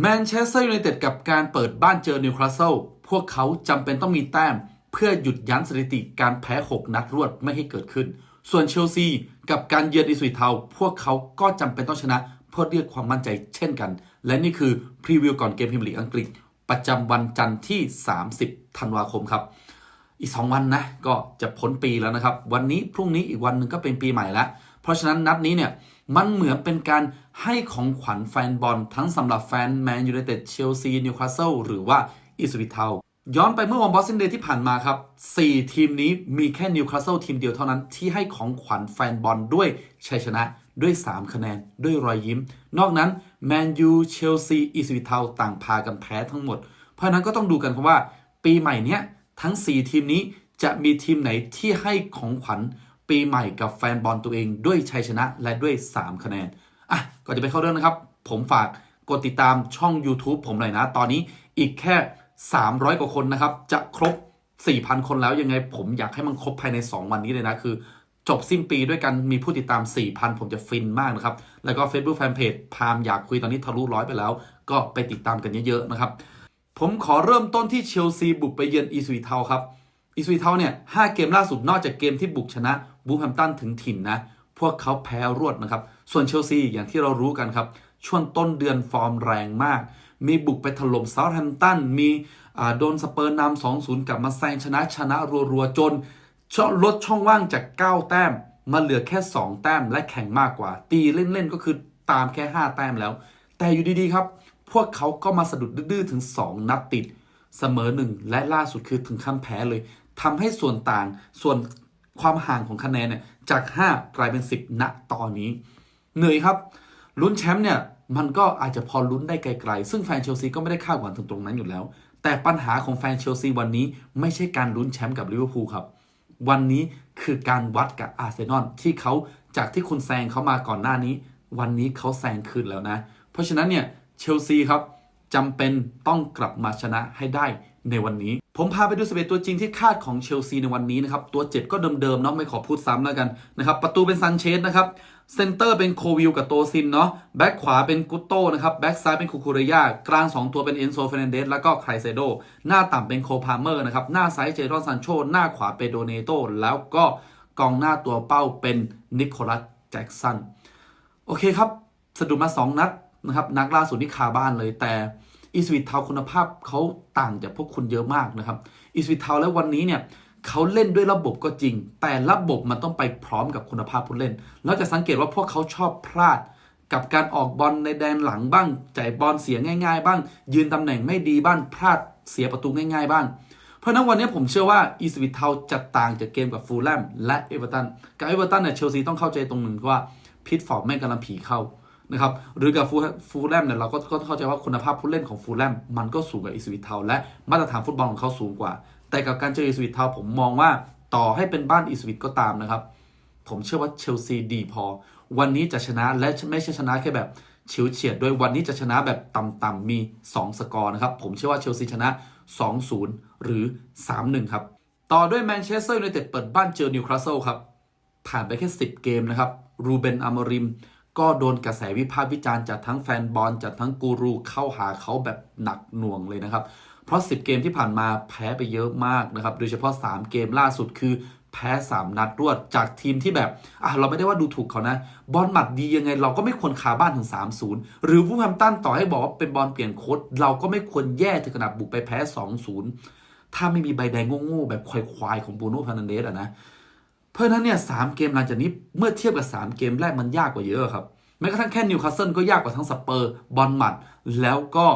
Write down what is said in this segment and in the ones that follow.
แมนเชสเตอร์ยูไนเต็ดกับการเปิดบ้านเจอนิวคาสเซิลพวกเขาจำเป็นต้องมีแต้ม เพื่อหยุดยั้งสถิติการแพ้ 6 นัดรวดไม่ให้เกิดขึ้น ส่วนเชลซีกับการเยือนอิสวิเทา พวกเขาก็จำเป็นต้องชนะเพื่อเรียกความมั่นใจเช่นกัน และนี่คือพรีวิวก่อนเกมพรีเมียร์ลีกอังกฤษ ประจำวันจันทร์ที่ 30 ธันวาคมครับ อีก 2 วันนะก็จะพ้นปีแล้วนะครับ วันนี้พรุ่งนี้อีกวันหนึ่งก็เป็นปีใหม่แล้ว เพราะฉะนั้นนัดนี้เนี่ยมันเหมือนเป็นการให้ของขวัญแฟนบอลทั้งสำหรับแฟนแมนยูไนเต็ดเชลซีนิวคาสเซิลหรือว่าอิสวิทเทาย้อนไปเมื่อวันบอสซินเดย์ที่ผ่านมาครับ 4 ทีมนี้มีแค่นิวคาสเซิลทีมเดียวเท่านั้นที่ให้ของขวัญแฟนบอลด้วยชัยชนะด้วย 3 คะแนน ด้วยรอยยิ้ม นอกนั้นแมนยูเชลซีอิสวิทเทาต่างพากันแพ้ทั้งหมด เพราะฉะนั้นก็ต้องดูกันครับว่า ปีใหม่เนี้ยทั้ง 4 ทีมนี้จะมีทีมไหนที่ให้ของขวัญ ปีใหม่กับแฟนบอลตัวเองด้วยชัยชนะและด้วย 3 คะแนน อะก่อนจะไปเข้าเรื่องนะครับ ผมฝากกดติดตามช่อง YouTube ผมหน่อยนะ ตอนนี้อีกแค่ 300 กว่าคนนะครับ จะครบ 4,000 คนแล้วยังไง ผมอยากให้มันครบภายใน 2 วันนี้เลยนะ คือ จบสิ้นปีด้วยกันมีผู้ติดตาม 4,000 ผมจะฟินมากนะครับ แล้วก็ Facebook Fanpage พามอยากคุยตอนนี้ทะลุร้อยไปแล้ว ก็ไปติดตามกันเยอะๆนะครับผมขอเริ่มต้นที่เชลซีบุกไปเยือนอีสวีเทาครับอีสวีเทาเนี่ยห้าเกมล่าสุดนอกจากเกมที่บุกชนะ บูแฮมตันถึงถิ่นนะ พวกเขาแพ้รวดนะครับ ส่วนเชลซีอย่างที่เรารู้กันครับ ช่วงต้นเดือนฟอร์มแรงมาก มีบุกไปถล่มเซาท์แฮมป์ตัน มีโดนสเปอร์นำ2-0กลับมาแซงชนะชนะรัวๆ จนลดช่องว่างจาก 9 แต้ม มาเหลือแค่ 2 แต้มและแข่งมากกว่า ตีเล่นๆ ก็คือตามแค่ 5 แต้มแล้ว แต่อยู่ดีๆครับ พวกเขาก็มาสะดุดดื้อถึง 2 นัดติด เสมอหนึ่งและล่าสุดคือถึงขั้นแพ้เลยทำให้ส่วนต่างส่วน ความห่างของคะแนนเนี่ยจาก 5 กลายเป็น 10 ณตอนนี้ เหนื่อยครับลุ้นแชมป์เนี่ยมันก็อาจจะพอลุ้นได้ไกลๆ ซึ่งแฟนเชลซีก็ไม่ได้คาดหวังถึงตรงนั้นอยู่แล้ว แต่ปัญหาของแฟนเชลซีวันนี้ไม่ใช่การลุ้นแชมป์กับลิเวอร์พูลครับ วันนี้คือการวัดกับอาร์เซนอลที่เขาจากที่คุณแซงเขามาก่อนหน้านี้ วันนี้เขาแซงคืนแล้วนะ เพราะฉะนั้นเนี่ยเชลซีครับจำเป็นต้องกลับมาชนะให้ได้ ในวันนี้ ผมพาไปดูสเปตัวจริงที่คาดของเชลซีในวันนี้นะครับ ตัวเจ็บก็เดิมๆเนาะไม่ขอพูดซ้ำแล้วกันนะครับประตูเป็นซันเชสนะครับเซนเตอร์เป็นโควิลกับโตซินเนาะแบ็คขวาเป็นกุตโตนะครับแบ็คซ้ายเป็นคูคูเรยากลาง 2 ตัวเป็นเอนโซเฟรนเดสแล้วก็ไครเซโด หน้าต่ำเป็นโคพาเมอร์นะครับหน้าซ้ายเจรอนซันโชหน้าขวาเป็นโดเนโตแล้วก็กองหน้าตัวเป้าเป็นนิโคลัสแจ็กสันโอเคครับสะดุดมา 2 นัดนะครับนัดล่าสุดที่คาบ้านเลยแต่ อีสวิตเทาคุณภาพเขาต่างจากพวกคุณเยอะมากนะครับอีสวิตเทาแล้ววันนี้เนี่ยเขาเล่นด้วยระบบก็จริง แต่ระบบมันต้องไปพร้อมกับคุณภาพผู้เล่นแล้วจะสังเกตว่าพวกเขาชอบพลาดกับการออกบอลในแดนหลังบ้างจ่ายบอลเสียง่ายๆ บ้าง ยืนตำแหน่งไม่ดีบ้างพลาดเสียประตูง่าย ๆ บ้าง เพราะนั้นวันนี้ผมเชื่อว่าอีสวิตเทาจะต่างจากเกมกับฟูลแลมและเอเวอร์ตันกับเอเวอร์ตันเนี่ยเชลซีต้องเข้าใจตรงหนึ่งว่าพิทฟอร์ดแม่กำลังผีเข้า นะครับหรือกับฟูฟูลแลมเนี่ยเราก็ก็เข้าใจว่าคุณภาพผู้เล่นของฟูลแลมมันก็สูงกว่าอีสวิตเทาและมาตรฐานฟุตบอลของเขาสูงกว่า แต่กับการเจออีสวิตเทาผมมองว่าต่อให้เป็นบ้านอีสวิตก็ตามนะครับ ผมเชื่อว่าเชลซีดีพอ วันนี้จะชนะและไม่ใช่ชนะแค่แบบเฉียวเฉียดด้วยวันนี้จะชนะแบบต่ำๆมี 2 สกอร์นะครับ ผมเชื่อว่าเชลซีชนะ 2-0 หรือ 3-1 ครับ ต่อด้วยแมนเชสเตอร์ยูไนเต็ดเปิดบ้านเจอนิวคาสเซิลครับ ผ่านไปแค่ 10 เกมนะครับ รูเบนอามริม ก็โดนกระแสวิพากษ์วิจารณ์จากทั้งแฟนบอลจากทั้งกูรูเข้าหาเขาแบบหนักหน่วงเลยนะครับ เพราะ 10 เกมที่ผ่านมาแพ้ไปเยอะมากนะครับ โดยเฉพาะ 3 เกมล่าสุดคือแพ้ 3 นัดรวดจากทีมที่แบบ อะ เราไม่ได้ว่าดูถูกเขานะ บอลหมัดดียังไง เราก็ไม่ควรคาบ้านถึง 3-0 หรือวูแฮมตันต่อให้บอกว่าเป็นบอลเปลี่ยนโค้ดเราก็ไม่ควรแย่ถึงขนาดบุกไปแพ้ 2-0 ถ้าไม่มีใบแดงโง่ๆแบบควายๆของบูโน่พานันเดสอะนะ เพราะฉะนั้นเนี่ยสามเกมหลังจากนี้เมื่อเทียบกับ 3 เกมแรกมันยากกว่าเยอะครับแม้กระทั่งแค่นิวคาสเซิลก็ยากกว่าทั้งสเปอร์บอลหมัดแล้วก็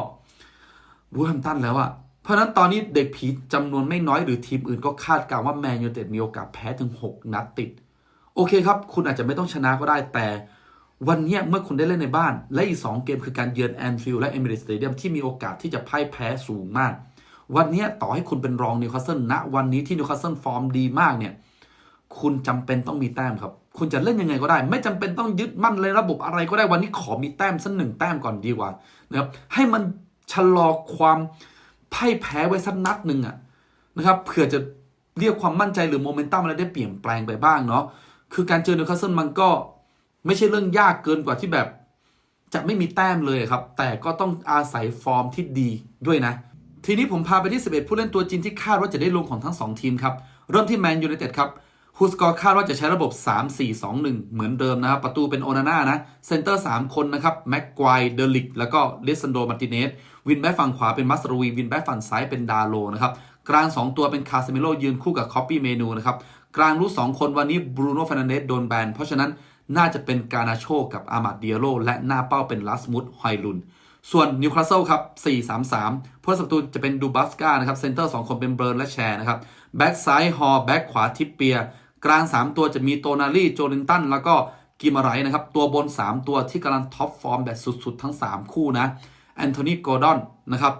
วูแฮมตันแล้วอะเพราะนั้นตอนนี้เด็กผีจำนวนไม่น้อยหรือทีมอื่นก็คาดการณ์ว่าแมนยูเต็ดมีโอกาสแพ้ถึง 6 นัดติด โอเคครับ คุณอาจจะไม่ต้องชนะก็ได้แต่ วันนี้เมื่อคุณได้เล่นในบ้าน และอีก 2 เกมคือการเยือนแอนฟิลด์และเอมิเรตสเตเดียมที่มีโอกาสที่จะพ่ายแพ้สูงมาก วันนี้ต่อให้คุณเป็นรองนิวคาสเซิลณวันนี้ที่นิวคาสเซิลฟอร์มดีมากเนี่ย คุณจำเป็นต้องมีแต้มครับ คุณจะเล่นยังไงก็ได้ ไม่จำเป็นต้องยึดมั่นเลยระบบอะไรก็ได้วันนี้ขอมีแต้มสักหนึ่งแต้มก่อนดีกว่านะครับให้มันชะลอความพ่ายแพ้ไว้สักนัดหนึ่งอะนะครับเผื่อจะเรียกความมั่นใจหรือโมเมนตัมอะไรได้เปลี่ยนแปลงไปบ้างเนาะคือการเจอนิวคาสเซิลมันก็ไม่ใช่เรื่องยากเกินกว่าที่แบบ จะไม่มีแต้มเลยครับ แต่ก็ต้องอาศัยฟอร์มที่ดีด้วยนะ ทีนี้ผมพาไปที่ 11 ผู้เล่นตัวจริงที่คาดว่าจะได้ลงของทั้ง 2 ทีมครับ เริ่มที่แมนยูไนเต็ดครับ ฮูสกอร์คาดว่าจะใช้ระบบ 3-4-2-1 เหมือนเดิมนะครับ ประตูเป็นโอนาน่านะ เซนเตอร์ 3 คนนะครับ แม็กควายเดลิก แล้วก็เลซันโดมาร์ติเนส วินแบ็ฝั่งขวาเป็นมัสโรวีวินแบ็ฝั่งซ้ายเป็นดาโลนะครับ กลาง 2 ตัวเป็นคาเซมิโลยืนคู่กับคอปปี้เมนูนะครับ กลางรู้ 2 คนวันนี้บรูโน่ฟ r น a นเดสโดนแบน เพราะฉะนั้นน่าจะเป็นกานาโชกับอามาดเดียโลและหน้าเป้าเป็นลัสมุดฮลุนส่วนนิวคาสเซิลครับ4-3-3ผู้รักษาประตูจะเป็นดูบัสกานะครับ เซนเตอร์2คนเป็นเบิร์นและแชร์นะครับ แบ็กซ้ายฮอแบ็กขวาทิปเปีย กลาง 3 ตัวจะมีโตนาลีโจลินตันแล้วก็กิมาไรนะครับ ตัวบน 3 ตัวที่กำลังท็อปฟอร์มแบบสุด ๆ ทั้ง 3 คู่นะแอนโทนีโกดอนนะครับ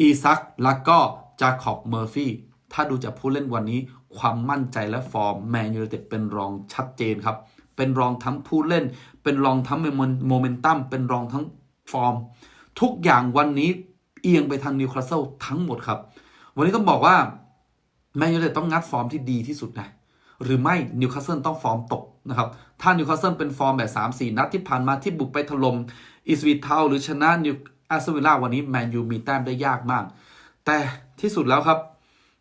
อีซักแล้วก็จาคอบเมอร์ฟี่ถ้าดูจากผู้เล่นวันนี้ความมั่นใจและฟอร์มแมนยูไนเต็ดเป็นรองชัดเจนครับ เป็นรองทั้งผู้เล่น เป็นรองทั้งโมเมนตัมเป็นรองทั้งฟอร์ม ทุกอย่างวันนี้เอียงไปทางนิวคาสเซิลทั้งหมดครับ วันนี้ต้องบอกว่าแมนยูไนเต็ดต้องงัดฟอร์มที่ดีที่สุดนะ หรือไม่นิวคาสเซิลต้องฟอร์มตกนะครับถ้านิวคาสเซิลเป็นฟอร์มแบบ 3-4 นัดที่ผ่านมาที่บุกไปถล่มอิสวิทเทาหรือชนะนิวอาร์เซนอลวันนี้แมนยูมีแต้มได้ยากมาก แต่ที่สุดแล้วครับ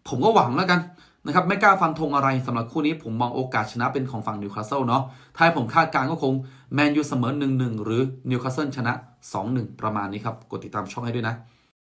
ผมก็หวังแล้วกันนะครับไม่กล้าฟันธงอะไรสำหรับคู่นี้ผมมองโอกาสชนะเป็นของฝั่งนิวคาสเซิลเนาะถ้าให้ผมคาดการณ์ก็คงแมนยูเสมอ 1-1 หรือนิวคาสเซิลชนะ 2-1 ประมาณนี้ครับ กดติดตามช่องให้ด้วยนะ